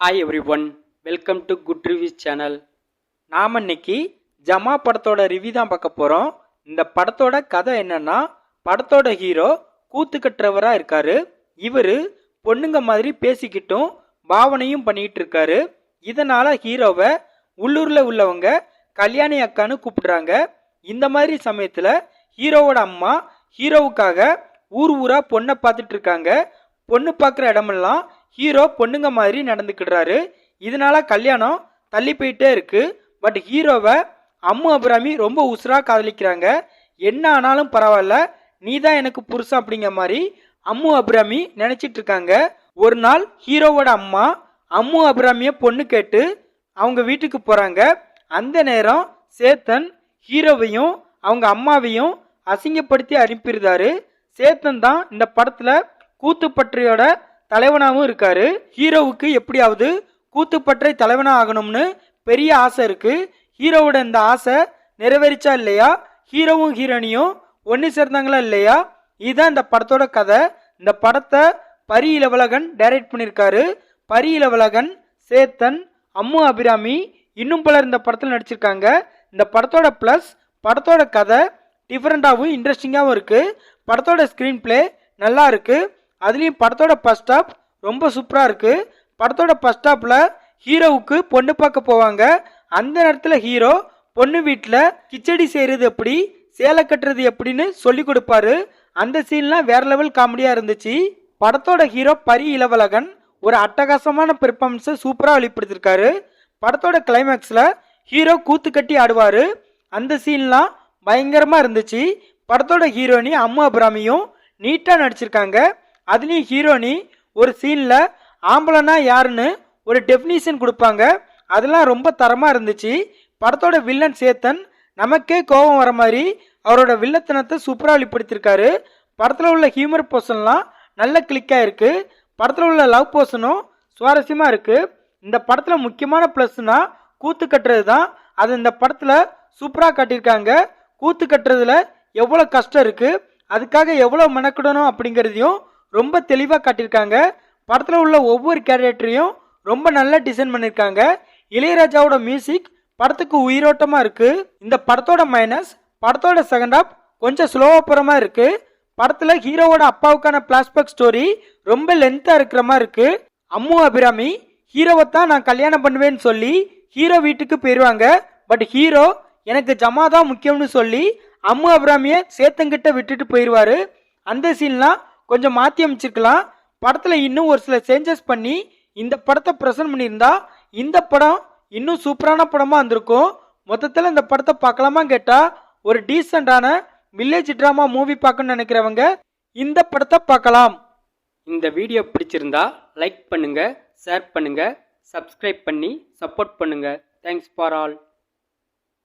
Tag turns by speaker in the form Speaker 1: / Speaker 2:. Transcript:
Speaker 1: Hi everyone welcome to Good Reviews channel நாம் இன்னைக்கு ஜமா படத்தோட ரிவ்யூ தான் பார்க்க போகிறோம் இந்த படத்தோட கதை என்னன்னா படத்தோட ஹீரோ கூத்து கட்டுறவராக இருக்காரு. இவர் பொண்ணுங்க மாதிரி பேசிக்கிட்டும் பாவனையும் பண்ணிக்கிட்டு இருக்காரு. இதனால் ஹீரோவை உள்ளூரில் உள்ளவங்க கல்யாணி அக்கான்னு கூப்பிடுறாங்க. இந்த மாதிரி சமயத்தில் ஹீரோவோட அம்மா ஹீரோவுக்காக ஊர் ஊரா பொண்ணை பார்த்துட்டு இருக்காங்க. பொண்ணு பார்க்குற இடமெல்லாம் ஹீரோ பொண்ணுங்க மாதிரி நடந்துக்கிடுறாரு. இதனால கல்யாணம் தள்ளி போயிட்டே இருக்கு. பட் ஹீரோவை அம்மு அபிராமி ரொம்ப உசுரா காதலிக்கிறாங்க. என்ன ஆனாலும் பரவாயில்ல. நீ தான் எனக்கு புருஷன் அப்படிங்கிற மாதிரி அம்மு அபிராமி நினைச்சிட்டு இருக்காங்க ஒரு நாள் ஹீரோவோட அம்மா அம்மு அபிராமிய பொண்ணு கேட்டு அவங்க வீட்டுக்கு போறாங்க. அந்த நேரம் சேத்தன் ஹீரோவையும் அவங்க அம்மாவையும் அசிங்கப்படுத்தி அனுப்பியிருந்தாரு. சேத்தன் தான் இந்த படத்துல கூத்துப்பற்றையோட தலைவனாகவும் இருக்காரு. ஹீரோவுக்கு எப்படியாவது கூத்துப்பற்றை தலைவனாக ஆகணும்னு பெரிய ஆசை இருக்கு. ஹீரோவோட இந்த ஆசை நிறைவேறிச்சா இல்லையா? ஹீரோவும் ஹீரோனியும் ஒன்று சேர்ந்தாங்களா இல்லையா? இதுதான் இந்த படத்தோட கதை. இந்த படத்தை பரி இளவலகன் டைரக்ட் பண்ணியிருக்காரு. பரி இளவலகன் சேத்தன் அம்மு அபிராமி இன்னும் பலர் இந்த படத்தில் நடிச்சிருக்காங்க. இந்த படத்தோட ப்ளஸ் படத்தோட கதை டிஃப்ரெண்ட்டாகவும் இன்ட்ரெஸ்டிங்காகவும் இருக்குது படத்தோட ஸ்க்ரீன் ப்ளே நல்லா இருக்குது அதுலேயும் படத்தோட ஃபஸ்ட் ஸ்டாப் ரொம்ப சூப்பராக இருக்குது படத்தோட ஃபஸ்ட் ஸ்டாப்பில் ஹீரோவுக்கு பொண்ணு பார்க்க போவாங்க. அந்த நேரத்தில் ஹீரோ பொண்ணு வீட்டில் கிச்சடி செய்கிறது எப்படி சேலை கட்டுறது எப்படின்னு சொல்லி கொடுப்பாரு. அந்த சீன்லாம் வேற லெவல் காமெடியாக இருந்துச்சு. படத்தோட ஹீரோ பரி இளவலகன் ஒரு அட்டகாசமான பெர்ஃபார்மன்ஸை சூப்பராக வெளிப்படுத்திருக்காரு. படத்தோட கிளைமேக்ஸில் ஹீரோ கூத்து கட்டி ஆடுவார். அந்த சீன்லாம் பயங்கரமாக இருந்துச்சு. படத்தோட ஹீரோனி அம்மு அபிராமியும் நீட்டாக நடிச்சிருக்காங்க. அதுலேயும் ஹீரோனி ஒரு சீனில் ஆம்பளைனா யாருன்னு ஒரு டெஃபினிஷன் கொடுப்பாங்க. அதெல்லாம் ரொம்ப தரமாக இருந்துச்சு. படத்தோட வில்லன் சேத்தன் நமக்கே கோபம் வர மாதிரி அவரோட வில்லத்தனத்தை சூப்பராக வெளிப்படுத்தியிருக்காரு படத்தில் உள்ள ஹியூமர் போர்ஷன்லாம் நல்ல கிளிக்காக இருக்குது படத்தில் உள்ள லவ் போர்ஷனும் சுவாரஸ்யமாக இருக்குது இந்த படத்தில் முக்கியமான ப்ளஸ்னா கூத்து கட்டுறது தான். அது இந்த படத்தில் சூப்பராக காட்டியிருக்காங்க. கூத்து கட்டுறதுல எவ்வளோ கஷ்டம் இருக்குது அதுக்காக எவ்வளோ மெனக்கிடணும் அப்படிங்கிறதையும் ரொம்ப தெளிவாக காட்டியிருக்காங்க. படத்தில் உள்ள ஒவ்வொரு கேரக்டரையும் ரொம்ப நல்லா டிசைன் பண்ணியிருக்காங்க. இளையராஜாவோட மியூசிக் படத்துக்கு உயிரோட்டமாக இருக்குது இந்த படத்தோட மைனஸ் படத்தோட செகண்ட் ஆஃப் கொஞ்சம் ஸ்லோவாக போகிற மாதிரி இருக்குது படத்தில் ஹீரோவோட அப்பாவுக்கான பிளாஷ்பேக் ஸ்டோரி ரொம்ப லென்த்தாக இருக்கிற மாதிரி இருக்குது அம்மு அபிராமி ஹீரோவை தான் நான் கல்யாணம் பண்ணுவேன்னு சொல்லி ஹீரோ வீட்டுக்கு போயிடுவாங்க பட் ஹீரோ எனக்கு ஜமா தான் முக்கியம்னு சொல்லி அம்மு அபிராமியை சேத்தங்கிட்ட விட்டுட்டு போயிடுவாரு அந்த சீன்லாம் கொஞ்சம் மாற்றி அமைச்சிருக்கலாம். படத்தில் இன்னும் ஒரு சில சேஞ்சஸ் பண்ணி இந்த படத்தை ப்ரெசென்ட் பண்ணியிருந்தா இந்த படம் இன்னும் சூப்பரான படமாக இருந்திருக்கும் மொத்தத்தில் இந்த படத்தை பார்க்கலாமா கேட்டால் ஒரு டீசெண்டான வில்லேஜ் ட்ராமா மூவி பார்க்கணும்னு நினைக்கிறவங்க இந்த படத்தை பார்க்கலாம். இந்த வீடியோ பிடிச்சிருந்தா லைக் பண்ணுங்கள் ஷேர் பண்ணுங்கள் சப்ஸ்கிரைப் பண்ணி சப்போர்ட் பண்ணுங்கள் தேங்க்ஸ் ஃபார் ஆல்